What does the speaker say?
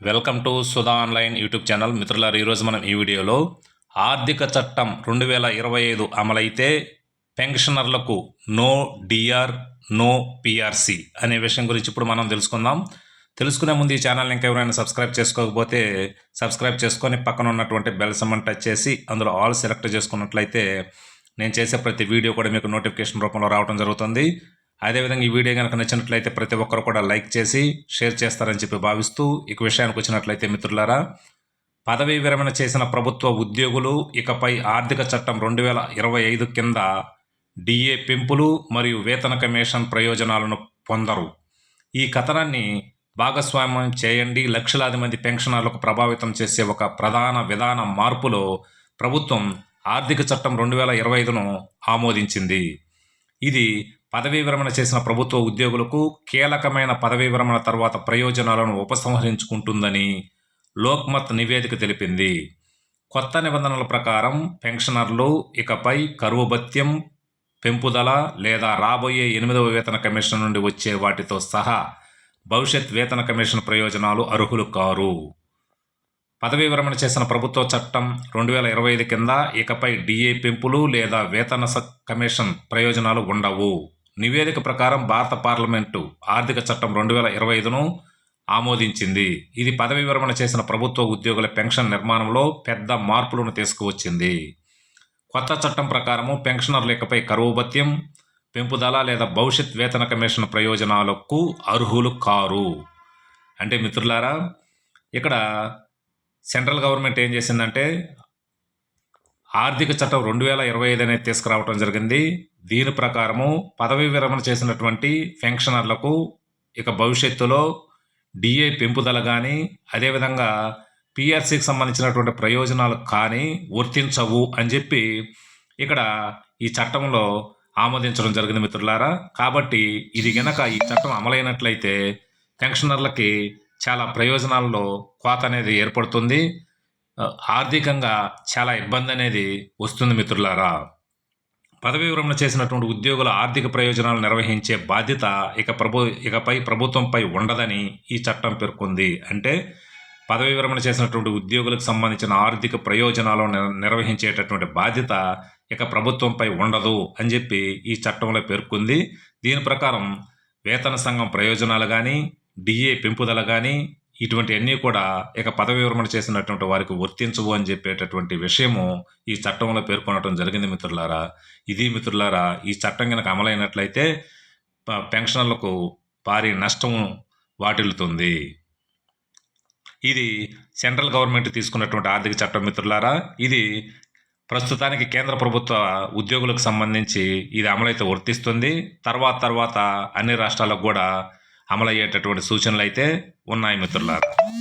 Welcome to Sudha online YouTube channel. మిత్రులారు ఈరోజు మనం ఈ వీడియోలో ఆర్థిక చట్టం రెండు వేల ఇరవై ఐదు అమలైతే పెన్షనర్లకు నో డిఆర్ నో పిఆర్సి అనే విషయం గురించి ఇప్పుడు మనం తెలుసుకుందాం. తెలుసుకునే ముందు ఈ ఛానల్ ఇంకా ఎవరైనా సబ్స్క్రైబ్ చేసుకోకపోతే సబ్స్క్రైబ్ చేసుకొని పక్కన ఉన్నటువంటి బెల్ సమ్మన్ టచ్ చేసి అందులో ఆల్ సెలెక్ట్ చేసుకున్నట్లయితే నేను చేసే ప్రతి వీడియో కూడా మీకు నోటిఫికేషన్ రూపంలో రావడం జరుగుతుంది. అదేవిధంగా ఈ వీడియో కనుక నచ్చినట్లయితే ప్రతి ఒక్కరు కూడా లైక్ చేసి షేర్ చేస్తారని చెప్పి భావిస్తూ ఇక విషయానికి వచ్చినట్లయితే మిత్రులారా పదవీ విరమణ చేసిన ప్రభుత్వ ఉద్యోగులు ఇకపై ఆర్థిక చట్టం రెండు వేల ఇరవై ఐదు కింద డిఏ పెంపులు మరియు వేతన కమిషన్ ప్రయోజనాలను పొందరు. ఈ కథనాన్ని భాగస్వామ్యం చేయండి. లక్షలాది మంది పెన్షనర్లకు ప్రభావితం చేసే ఒక ప్రధాన విధాన మార్పులో ప్రభుత్వం ఆర్థిక చట్టం రెండు వేల ఇరవై ఐదును ఆమోదించింది. ఇది పదవీ విరమణ చేసిన ప్రభుత్వ ఉద్యోగులకు కీలకమైన పదవీ విరమణ తర్వాత ప్రయోజనాలను ఉపసంహరించుకుంటుందని లోక్మత్ నివేదిక తెలిపింది. కొత్త నిబంధనల ప్రకారం పెన్షనర్లు ఇకపై కరువు భత్యం పెంపుదల లేదా రాబోయే ఎనిమిదవ వేతన కమిషన్ నుండి వచ్చే వాటితో సహా భవిష్యత్ వేతన కమిషన్ ప్రయోజనాలు అర్హులు కారు. పదవీ విరమణ చేసిన ప్రభుత్వ చట్టం రెండు వేల ఇరవై ఐదు కింద ఇకపై డిఏ పెంపులు లేదా వేతన స కమిషన్ ప్రయోజనాలు ఉండవు. నివేదిక ప్రకారం భారత పార్లమెంటు ఆర్థిక చట్టం రెండు వేల ఇరవై ఐదును ఆమోదించింది. ఇది పదవీ విరమణ చేసిన ప్రభుత్వ ఉద్యోగుల పెన్షన్ నిర్మాణంలో పెద్ద మార్పులను తీసుకువచ్చింది. కొత్త చట్టం ప్రకారము పెన్షనర్ల ఇకపై కరువు భత్యం పెంపుదల లేదా భవిష్యత్ వేతన కమిషన్ ప్రయోజనాలకు అర్హులు కారు. అంటే మిత్రులారా ఇక్కడ సెంట్రల్ గవర్నమెంట్ ఏం చేసిందంటే ఆర్థిక చట్టం రెండు వేల ఇరవై ఐదు అనేది తీసుకురావడం జరిగింది. దీని ప్రకారము పదవీ విరమణ చేసినటువంటి పెన్షనర్లకు ఇక భవిష్యత్తులో డిఏ పెంపుదల కానీ అదేవిధంగా పిఆర్సీకి సంబంధించినటువంటి ప్రయోజనాలు కానీ వర్తించవు అని చెప్పి ఇక్కడ ఈ చట్టంలో ఆమోదించడం జరిగింది మిత్రులారా. కాబట్టి ఇది గనక ఈ చట్టం అమలైనట్లయితే పెన్షనర్లకి చాలా ప్రయోజనాల్లో కోత అనేది ఏర్పడుతుంది. ఆర్థికంగా చాలా ఇబ్బంది అనేది వస్తుంది మిత్రులారా. పదవీ విరమణ చేసినటువంటి ఉద్యోగుల ఆర్థిక ప్రయోజనాలు నిర్వహించే బాధ్యత ఇక ప్రభు ఇకపై ప్రభుత్వంపై ఉండదని ఈ చట్టం పేర్కొంది. అంటే పదవీ విరమణ చేసినటువంటి ఉద్యోగులకు సంబంధించిన ఆర్థిక ప్రయోజనాలు నిర్వహించేటటువంటి బాధ్యత ఇక ప్రభుత్వంపై ఉండదు అని చెప్పి ఈ చట్టంలో పేర్కొంది. దీని ప్రకారం వేతన సంఘం ప్రయోజనాలు కానీ డిఏ పెంపుదల కానీ ఇటువంటివన్నీ కూడా ఇక పదవి విరమణ చేసినటువంటి వారికి వర్తించవు అని చెప్పేటటువంటి విషయము ఈ చట్టంలో పేర్కొనడం జరిగింది మిత్రులారా. ఇది మిత్రులారా ఈ చట్టం కనుక అమలైనట్లయితే ప- పెన్షనర్లకు భారీ నష్టము వాటిల్లుతుంది. ఇది సెంట్రల్ గవర్నమెంట్ తీసుకున్నటువంటి ఆర్థిక చట్టం మిత్రులారా. ఇది ప్రస్తుతానికి కేంద్ర ప్రభుత్వ ఉద్యోగులకు సంబంధించి ఇది అమలైతే వర్తిస్తుంది. తర్వాత తర్వాత అన్ని రాష్ట్రాలకు కూడా అమలయ్యేటటువంటి సూచనలు అయితే ఉన్నాయి మిత్రులారా.